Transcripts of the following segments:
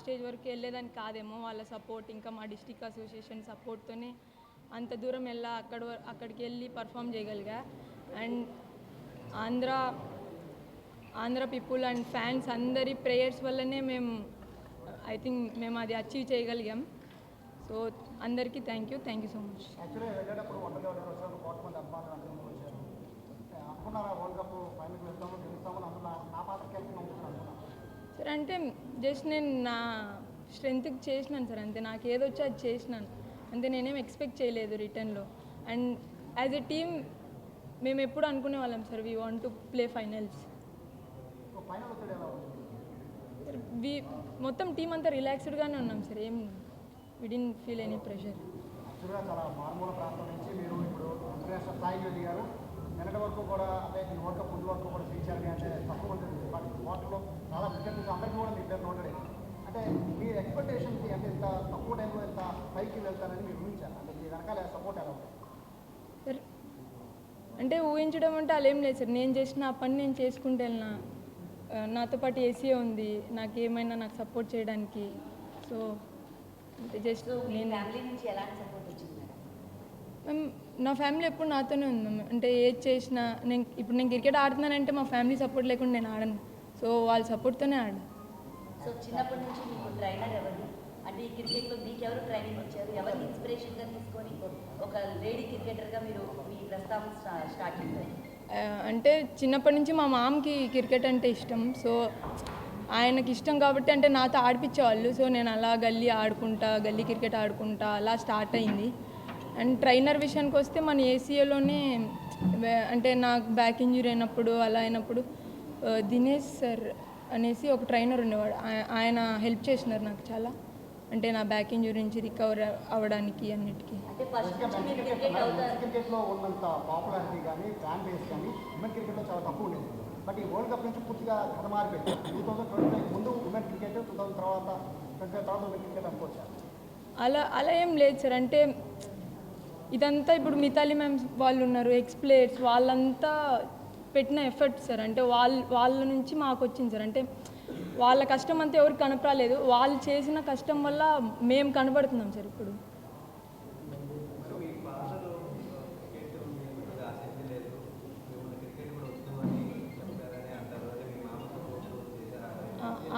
Stage వరకు వెళ్ళేదాన్ని కాదేమో వాళ్ళ సపోర్ట్ ఇంకా మా డిస్టిక్ అసోసియేషన్ సపోర్ట్తోనే అంత దూరం వెళ్ళా అక్కడ అక్కడికి వెళ్ళి perform చేయగలిగా. And Andhra Andhra people and fans అందరి ప్రేయర్స్ వల్లనే మేము ఐ థింక్ మేము అది అచీవ్ చేయగలిగాం. సో అందరికీ thank you thank you so much. అనుకున్నారా వరల్డ్ కప్ ఫైనల్కి వెళ్తాం? సార్ అంటే జస్ట్ నేను నా స్ట్రెంత్కి చేసినాను సార్ అంతే. నాకు ఏదొచ్చో అది చేసినాను. అంతే నేనేం ఎక్స్పెక్ట్ చేయలేదు రిటర్న్లో. అండ్ యాజ్ ఎ టీమ్ మేము ఎప్పుడు అనుకునే వాళ్ళం sir we want to play finals we మొత్తం టీం అంతా రిలాక్స్డ్గానే ఉన్నాం సార్ ఏం we didn't feel any pressure చాలా ప్రాంతం నుంచి మీరు ఇప్పుడు నిన్నటి వరకు కూడా అంటే ఈ వరల్డ్ కప్ ముందు వరకు కూడా శ్రీచారి అంటే తక్కువ ఉంటుంది. బట్ వాటిలో చాలా నుంచి అందరికీ కూడా మీ పేరు నోటెడ్. అంటే మీ ఎక్స్పెక్టేషన్కి అంటే ఇంత తక్కువ టైంలో ఇంత పైకి వెళ్తారని మీరు ఊహించారు? అంటే మీ వెనకాల సపోర్ట్ ఎలా ఉంటుంది? సార్. అంటే ఊహించడం అంటే అలా ఏం లేదు సార్. నేను చేసిన ఆ పని నేను చేసుకుంటూ వెళ్ళిన నాతో పాటు ఏసీఏ ఉంది. నాకు ఏమైనా నాకు సపోర్ట్ చేయడానికి. సో అంటే జస్ట్ నేను ఫ్యామిలీ నుంచి ఎలాంటి సపోర్ట్ వచ్చింది మేడం? మ్యామ్ నా ఫ్యామిలీ ఎప్పుడు నాతోనే ఉంది అంటే ఏది చేసినా నేను ఇప్పుడు నేను క్రికెట్ ఆడుతున్నానంటే మా ఫ్యామిలీ సపోర్ట్ లేకుండా నేను ఆడను. సో వాళ్ళ సపోర్ట్తోనే ఆడాను. సో చిన్నప్పటి నుంచి మీకు ట్రైనర్ ఎవరు? అంటే ఈ క్రికెట్లో మీకు ఎవరు ట్రైనింగ్ ఇచ్చారు? ఎవరిని ఇన్స్పిరేషన్గా తీసుకొని ఒక లేడీ క్రికెటర్గా మీరు మీ ప్రస్తావన స్టా- స్టార్ట్ చేశారు? అంటే చిన్నప్పటి నుంచి మా మామకి క్రికెట్ అంటే ఇష్టం. సో ఆయనకి ఇష్టం కాబట్టి అంటే నాతో ఆడిపించేవాళ్ళు సో నేను అలా గల్లీ ఆడుకుంటా గల్లీ క్రికెట్ ఆడుకుంటా అలా స్టార్ట్ అయింది. అండ్ ట్రైనర్ విషయానికి వస్తే మన ఏసీఏలోనే అంటే నాకు బ్యాక్ ఇంజురీ అయినప్పుడు అలా అయినప్పుడు దినేష్ సార్ అనేసి ఒక ట్రైనర్ ఉండేవాడు. ఆయ- ఆయన హెల్ప్ చేసినారు నాకు చాలా. అంటే నా బ్యాక్ ఇంజురీ నుంచి రికవర్ అవ్వడానికి అన్నిటికీ. అంటే ఫస్ట్ నుంచి మీరు క్రికెట్ అవుతారు. క్రికెట్లో ఉన్నంత పాపులారిటీ కానీ ఫ్యాన్ బేస్ కానీ ఉమెన్ క్రికెట్లో చాలా తక్కువ ఉండేది. బట్ ఈ వరల్డ్ కప్ నుంచి పూర్తిగా కథ మారిపోయింది టూ థౌసండ్ ట్వంటీ ఫైవ్ ముందు ఉమెన్ క్రికెట్ టూ థౌసండ్ తర్వాత ట్వంటీ ఫైవ్ తర్వాత ఉమెన్ క్రికెట్ అనుకోవచ్చు? అలా అలా ఏం లేదు సార్. అంటే ఇదంతా ఇప్పుడు మిథాలి మ్యామ్ వాళ్ళు ఉన్నారు ఎక్స్ప్లేయర్స్ వాళ్ళంతా పెట్టిన ఎఫర్ట్ సార్. అంటే వాళ్ళ వాళ్ళ నుంచి మాకు వచ్చింది సార్. అంటే వాళ్ళ కష్టం అంతా ఎవరికి కనపరాలేదు వాళ్ళు చేసిన కష్టం వల్ల మేము కనబడుతున్నాం సార్ ఇప్పుడు.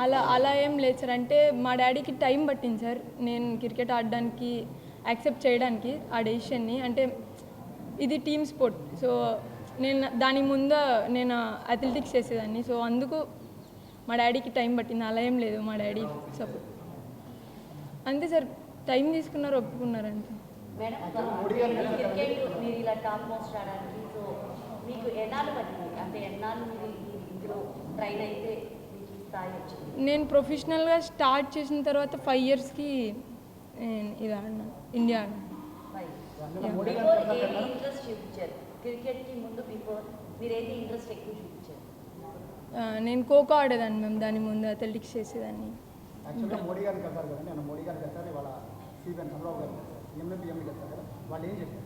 అలా అలా ఏం లేదు సార్. అంటే మా డాడీకి టైం పట్టింది సార్. నేను క్రికెట్ ఆడడానికి యాక్సెప్ట్ చేయడానికి ఆ డెసిషన్ని అంటే ఇది టీమ్ స్పోర్ట్. సో నేను దాని ముందు నేను అథ్లెటిక్స్ చేసేదాన్ని. సో అందుకు మా డాడీకి టైం పట్టింది. అలా ఏం లేదు మా డాడీ సపోర్ట్. అంతే సార్. టైం తీసుకున్నారు ఒప్పుకున్నారు అంతే నేను ప్రొఫెషనల్గా స్టార్ట్ చేసిన తర్వాత ఫైవ్ ఇయర్స్కి నేను ఇది ఆడినాను ఇండియా ఆడినాను బిఫోర్ ఏది ఇంట్రెస్ట్ చూపించారు క్రికెట్కి ముందు బిఫోర్ మీరు ఏది ఇంట్రెస్ట్ ఎక్కువ చూపించారు ఆ, నేను ఖోఖో ఆడేదాన్ని మేము దాని ముందు అథ్లెటిక్స్ చేసేదాన్ని. యాక్చువల్గా మోడీ గారిని కలిసారు కదా నేను మోడీ గారిని కలిసారు ఇవాళ సిబిఎన్ చంద్రబాబు గారు ఎంఏ పిఎంని కలిసారు కదా వాళ్ళు ఏం చెప్పారు?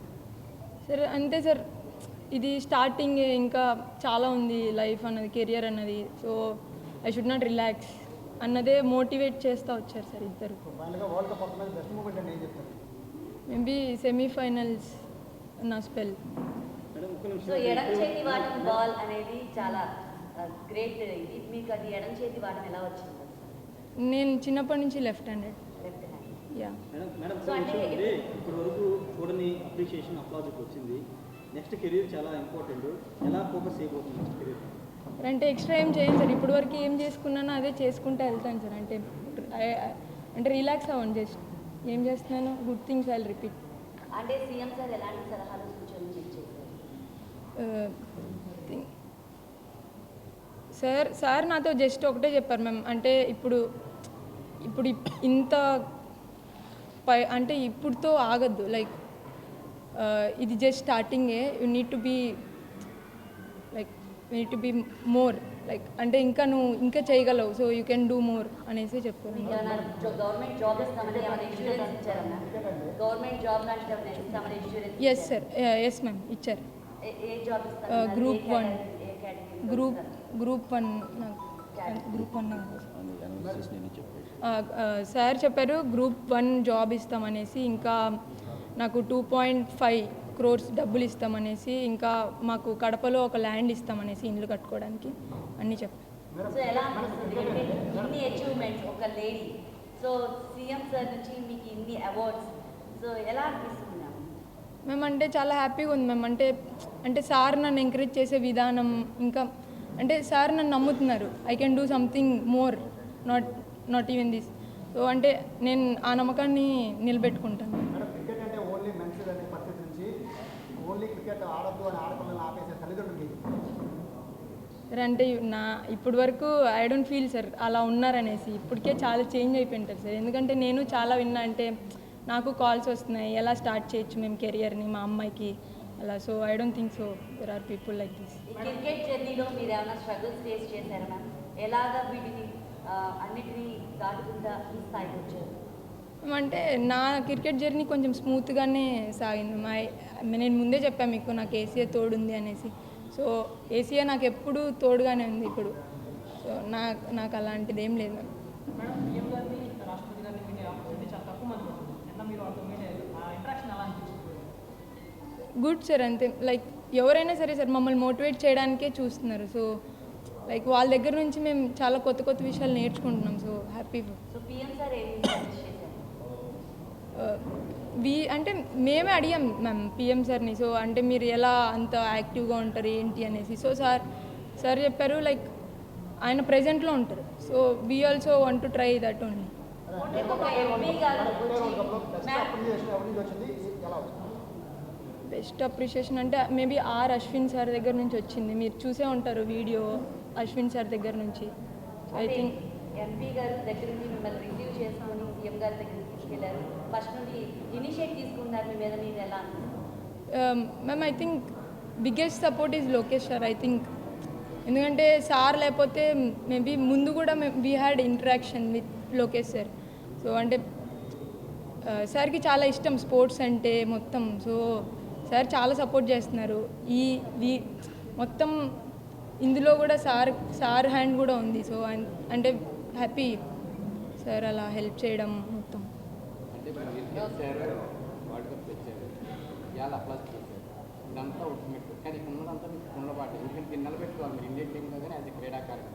సరే అంతే సార్ ఇది స్టార్టింగ్ ఇంకా చాలా ఉంది లైఫ్ అన్నది కెరియర్ అన్నది so I should not relax అన్నదే మోటివేట్ చేస్తూ వచ్చారు సార్ ఇద్దరు. మేబీ సెమీఫైనల్స్ నా స్పెల్. సో ఎడం చేతి వాటం బాల్ అనేది చాలా గ్రేట్ ఇది. మీకు అది ఎడం చేతి వాటం ఎలా వచ్చింది? నేను చిన్నప్పటి నుంచి లెఫ్ట్ హ్యాండెడ్. యా. సో అంటే విషయం ఉంది ఇప్పటి వరకు చూడని అప్రిషియేషన్ అప్లాజిక్ వచ్చింది. నెక్స్ట్ కెరీర్ చాలా ఇంపార్టెంట్. ఎలా ఫోకస్ చేయబోతుంది నెక్స్ట్ కెరీర్? అంటే ఎక్స్ట్రా ఏం చేయను సార్? ఇప్పటి వరకు ఏం చేసుకున్నానో అదే చేసుకుంటూ వెళ్తాను సార్. అంటే అంటే రిలాక్స్ అవ్వండి జస్ట్. ఏం చేస్తున్నానో? గుడ్ థింగ్స్ ఐ రిపీట్ అంటే సీఎం సార్ ఎలాంటి సలహాలు సూచనలు సార్ సార్ నాతో జస్ట్ ఒకటే చెప్పారు మ్యామ్. అంటే ఇప్పుడు ఇప్పుడు ఇప్- ఇంత పై అంటే ఇప్పుడుతో ఆగద్దు. లైక్ ఇది జస్ట్ స్టార్టింగే you need to be like need to be more like అంటే ఇంకా నువ్వు ఇంకా చేయగలవు. So you can do more అనేసి చెప్పారు ఎస్ సార్ ఎస్ మ్యామ్ ఇచ్చారు. A category group group one group one sir చెప్పారు గ్రూప్ వన్ జాబ్ ఇస్తామనేసి ఇంకా నాకు టూ పాయింట్ ఫైవ్ క్రోర్స్ డబ్బులు ఇస్తామనేసి ఇంకా మాకు కడపలో ఒక ల్యాండ్ ఇస్తామనేసి ఇల్లు కట్టుకోవడానికి. అన్నీ చెప్పారు సో ఎలా అనిపిస్తుంది? అంటే ఇన్ని అచీవ్మెంట్స్ ఒక లేడీ సో సీఎం సార్ నుంచి మీకు ఇన్ని అవార్డ్స్ సో ఎలా అనిపిస్తుంది మ్యామ్ మేము అంటే చాలా హ్యాపీగా ఉంది మేము అంటే అంటే సార్ నన్ను ఎంకరేజ్ చేసే విధానం ఇంకా అంటే సార్ నన్ను నమ్ముతున్నారు. I can do something more not not even this so అంటే నేను ఆ నమ్మకాన్ని నిలబెట్టుకుంటాను మేడం క్రికెట్ అంటే ఓన్లీ మెన్స్ అనే పరిస్థితి నుంచి ఓన్లీ క్రికెట్ ఆడద్దు అని ఆడపిల్లల్ని ఆపేసే తల్లిదండ్రులకి సార్ అంటే నా ఇప్పటి వరకు ఐ డోంట్ ఫీల్ సార్ అలా ఉన్నారనేసి ఇప్పటికే చాలా చేంజ్ అయిపోయింటారు సార్ ఎందుకంటే నేను చాలా విన్నా అంటే నాకు కాల్స్ వస్తున్నాయి ఎలా స్టార్ట్ చేయొచ్చు మేము కెరియర్ని మా అమ్మాయికి అలా. So I don't think so there are people like this cricket జర్నీలో మీరు ఏమైనా స్ట్రగుల్స్ ఫేస్ చేశారా మ్యామ్ ఎలాగా వీటిని అన్నిటినీ దాటుకుంటా ఈ స్థాయికి వచ్చారు? అంటే నా క్రికెట్ జర్నీ కొంచెం స్మూత్గానే సాగింది. మా నేను ముందే చెప్పాను మీకు నాకు ఏసీఏ తోడుంది అనేసి. సో ఏసీఏ నాకు ఎప్పుడు తోడుగానే ఉంది ఇప్పుడు. సో నాకు నాకు అలాంటిది ఏం లేదు. గుడ్ సార్ అంతే. లైక్ ఎవరైనా సరే సార్ మమ్మల్ని మోటివేట్ చేయడానికే చూస్తున్నారు. సో లైక్ వాళ్ళ దగ్గర నుంచి మేము చాలా కొత్త కొత్త విషయాలు నేర్చుకుంటున్నాం. So happy. వి అంటే మేమే అడిగాం మ్యామ్ పిఎం సార్ని. సో అంటే మీరు ఎలా అంత యాక్టివ్గా ఉంటారు ఏంటి అనేసి. సో సార్ సార్ చెప్పారు లైక్ ఆయన ప్రెజెంట్లో ఉంటారు. So we also want to try that only. Best appreciation అంటే మేబీ ఆర్ అశ్విన్ సార్ దగ్గర నుంచి వచ్చింది. మీరు చూసే ఉంటారు వీడియో అశ్విన్ సార్ దగ్గర నుంచి. ఐ థింక్ ఎంపీ గారు దగ్గర నుంచి మిమ్మల్ని రిసీవ్ చేస్తామని సీఎం గారి దగ్గరికి తీసుకెళ్ళారు. ఫస్ట్ నుండి ఇనిషియేట్ తీసుకున్నారు మీ మీద మీరు ఎలా ma'am I think biggest support is Lokesh sir I think ఎందుకంటే సార్ లేకపోతే మేబీ ముందు కూడా we had interaction with Lokesh sir so అంటే uh, సార్కి చాలా ఇష్టం స్పోర్ట్స్ అంటే మొత్తం. సో సార్ చాలా సపోర్ట్ చేస్తున్నారు. ఈ వీ మొత్తం ఇందులో కూడా సార్ సార్ హ్యాండ్ కూడా ఉంది. సో అంటే హ్యాపీ సార్ అలా హెల్ప్ చేయడం మొత్తం. అంటే ఇప్పుడు మీరు గెలిచారు వరల్డ్ కప్ తెచ్చారు ఇవాళ అప్లాస్ చేశారు. ఇదంతా ఉల్టిమేట్ కానీ ఇక్కడ ఉన్నదంతా మీకు ఉండబాటు ఎందుకంటే దీన్ని నిలబెట్టుకోవాలి మీరు. ఇండియన్ టీంలో కానీ యాజ్ క్రీడాకారుడు.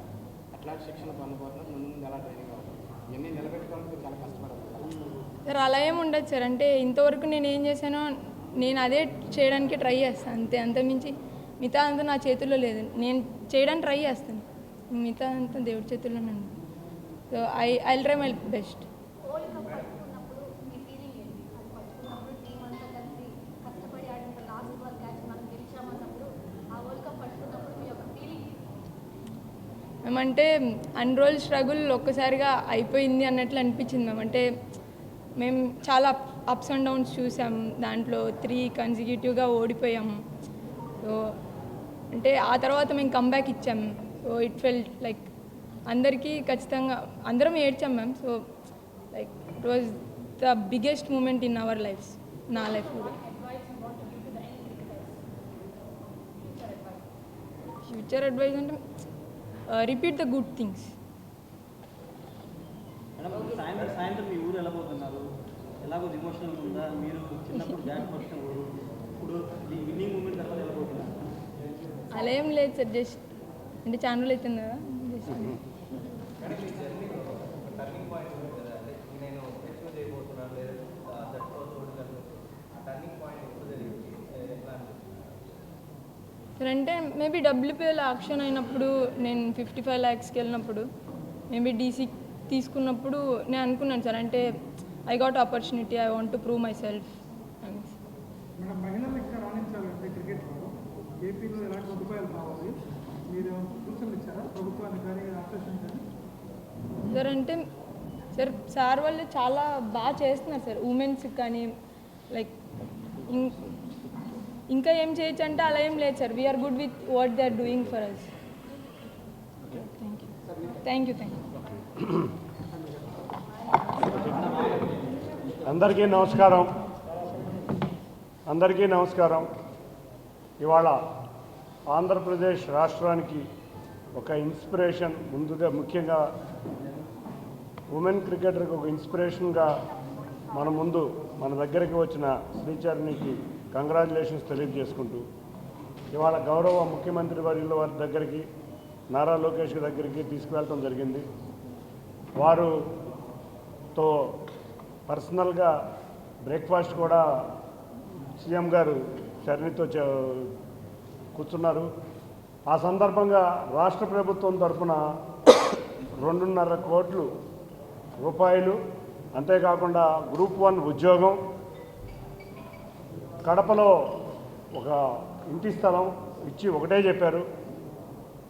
అట్లాంటి శిక్షణ పొందబోతున్నారు ముందు ముందు ఎలా ట్రైనింగ్ అవ్వాలి? ఇవన్నీ నిలబెట్టుకోవాలంటే మీరు చాలా కష్టపడాలి కదా. సార్ అలా ఏం ఉండదు సార్. అంటే ఇంతవరకు నేను ఏం చేశానో నేను అదే చేయడానికి ట్రై చేస్తాను అంతే. అంతమించి మిగతా అంతా నా చేతుల్లో లేదు. నేను చేయడానికి ట్రై చేస్తాను. మిగతా అంతా దేవుడి చేతుల్లోనే ఉంది. So I I try my best మేమంటే అన్ని రోజులు స్ట్రగుల్ ఒక్కసారిగా అయిపోయింది అన్నట్లు అనిపించింది మేము అంటే మేము చాలా అప్స్ అండ్ డౌన్స్ చూసాం. దాంట్లో త్రీ కన్సిక్యూటివ్గా ఓడిపోయాం. సో అంటే ఆ తర్వాత మేము కంబ్యాక్ ఇచ్చాం. సో ఇట్ ఫెల్ట్ లైక్ అందరికీ ఖచ్చితంగా అందరం ఏడ్చాం ma'am. So like it was the biggest moment in our lifes నా లైఫ్ కూడా. ఫ్యూచర్ అడ్వైస్ అంటే repeat the good things madam సాయంత్రం సాయంత్రం మీ ఊరు ఎలా పోతున్నారు? ఎలాగో ఇమోషనల్ ఉందా? మీరు చిన్నప్పుడు బ్యాట్ పట్టిన ఊరు ఇప్పుడు ఈ విన్నింగ్ మూమెంట్ తర్వాత ఎలా పోతున్నారు? అలా ఏం లేదు సార్ జస్ట్ అంటే రోజులు అవుతుంది కదా జస్ట్ టర్నింగ్ పాయింట్ ఉంటుంది కదా అంటే నేను అచీవ్ చేయబోతున్నాను లేదా జట్టులో చూడగలను ఆ టర్నింగ్ పాయింట్ ఎప్పుడు జరిగింది ఎట్లా అనిపిస్తుంది సార్ అంటే మేబీ డబ్ల్యూపీఎల్ ఆక్షన్ అయినప్పుడు నేను ఫిఫ్టీ ఫైవ్ ల్యాక్స్కి వెళ్ళినప్పుడు మేబీ డీసీ తీసుకున్నప్పుడు నేను అనుకున్నాను సార్. అంటే I got opportunity I want to prove myself sir అంటే సార్ సార్ వాళ్ళు చాలా బాగా చేస్తున్నారు సార్. ఉమెన్స్కి కానీ లైక్ ఇంకా ఏం చేయొచ్చు అంటే అలా ఏం లేదు sir. We are good with what they are doing for us thank you thank you thank you అందరికీ నమస్కారం. అందరికీ నమస్కారం. ఇవాళ ఆంధ్రప్రదేశ్ రాష్ట్రానికి ఒక ఇన్స్పిరేషన్ ముందుగా ముఖ్యంగా ఉమెన్ క్రికెటర్కి ఒక ఇన్స్పిరేషన్గా మన ముందు మన దగ్గరికి వచ్చిన శ్రీచరణికి కంగ్రాచులేషన్స్ తెలియజేసుకుంటూ ఇవాళ గౌరవ ముఖ్యమంత్రి వర్యుల వారి దగ్గరికి నారా లోకేష్ దగ్గరికి తీసుకువెళ్ళటం జరిగింది. వారు తో పర్సనల్గా బ్రేక్ఫాస్ట్ కూడా సీఎం గారు చరణితో చే- కూర్చున్నారు. ఆ సందర్భంగా రాష్ట్ర ప్రభుత్వం తరఫున రెండున్నర కోట్లు రూపాయలు అంతేకాకుండా గ్రూప్ వన్ ఉద్యోగం కడపలో ఒక ఇంటి స్థలం ఇచ్చి ఒకటే చెప్పారు.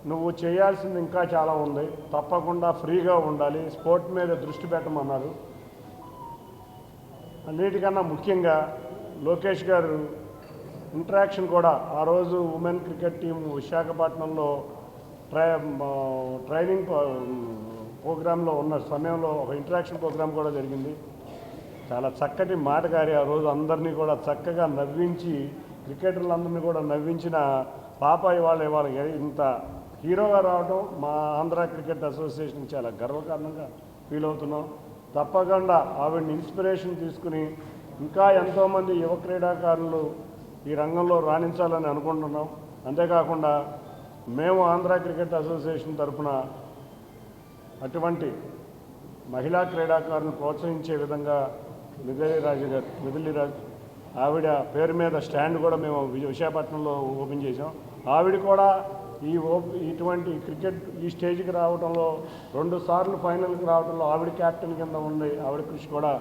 నువ్వు చేయాల్సింది ఇంకా చాలా ఉంది. తప్పకుండా ఫ్రీగా ఉండాలి. స్పోర్ట్ మీద దృష్టి పెట్టమన్నారు. అన్నిటికన్నా ముఖ్యంగా లోకేష్ గారు ఇంటరాక్షన్ కూడా ఆ రోజు ఉమెన్ క్రికెట్ టీం విశాఖపట్నంలో ట్రై ట్రైనింగ్ ప్రోగ్రాంలో ఉన్న సమయంలో ఒక ఇంటరాక్షన్ ప్రోగ్రాం కూడా జరిగింది. చాలా చక్కటి మాటగారి ఆ రోజు అందరినీ కూడా చక్కగా నవ్వించి క్రికెటర్లందరినీ కూడా నవ్వించిన పాపాయి వాళ్ళు ఇవాళ ఇంత హీరోగా రావడం మా ఆంధ్ర క్రికెట్ అసోసియేషన్ చాలా గర్వకారణంగా ఫీల్ అవుతున్నాం. తప్పకుండా ఆవిడని ఇన్స్పిరేషన్ తీసుకుని ఇంకా ఎంతోమంది యువ క్రీడాకారులు ఈ రంగంలో రాణించాలని అనుకుంటున్నాం. అంతేకాకుండా మేము ఆంధ్ర క్రికెట్ అసోసియేషన్ తరఫున అటువంటి మహిళా క్రీడాకారులను ప్రోత్సహించే విధంగా మిథిలి రాజు గారు మిథిలి రాజు. ఆవిడ పేరు మీద స్టాండ్ కూడా మేము విశాఖపట్నంలో ఓపెన్ చేసాం ఆవిడ కూడా ఈ ఇటువంటి క్రికెట్ ఈ స్టేజ్కి రావడంలో రెండు సార్లు ఫైనల్కి రావడంలో ఆవిడ క్యాప్టెన్ కింద ఉంది ఆవిడ కృషి కూడా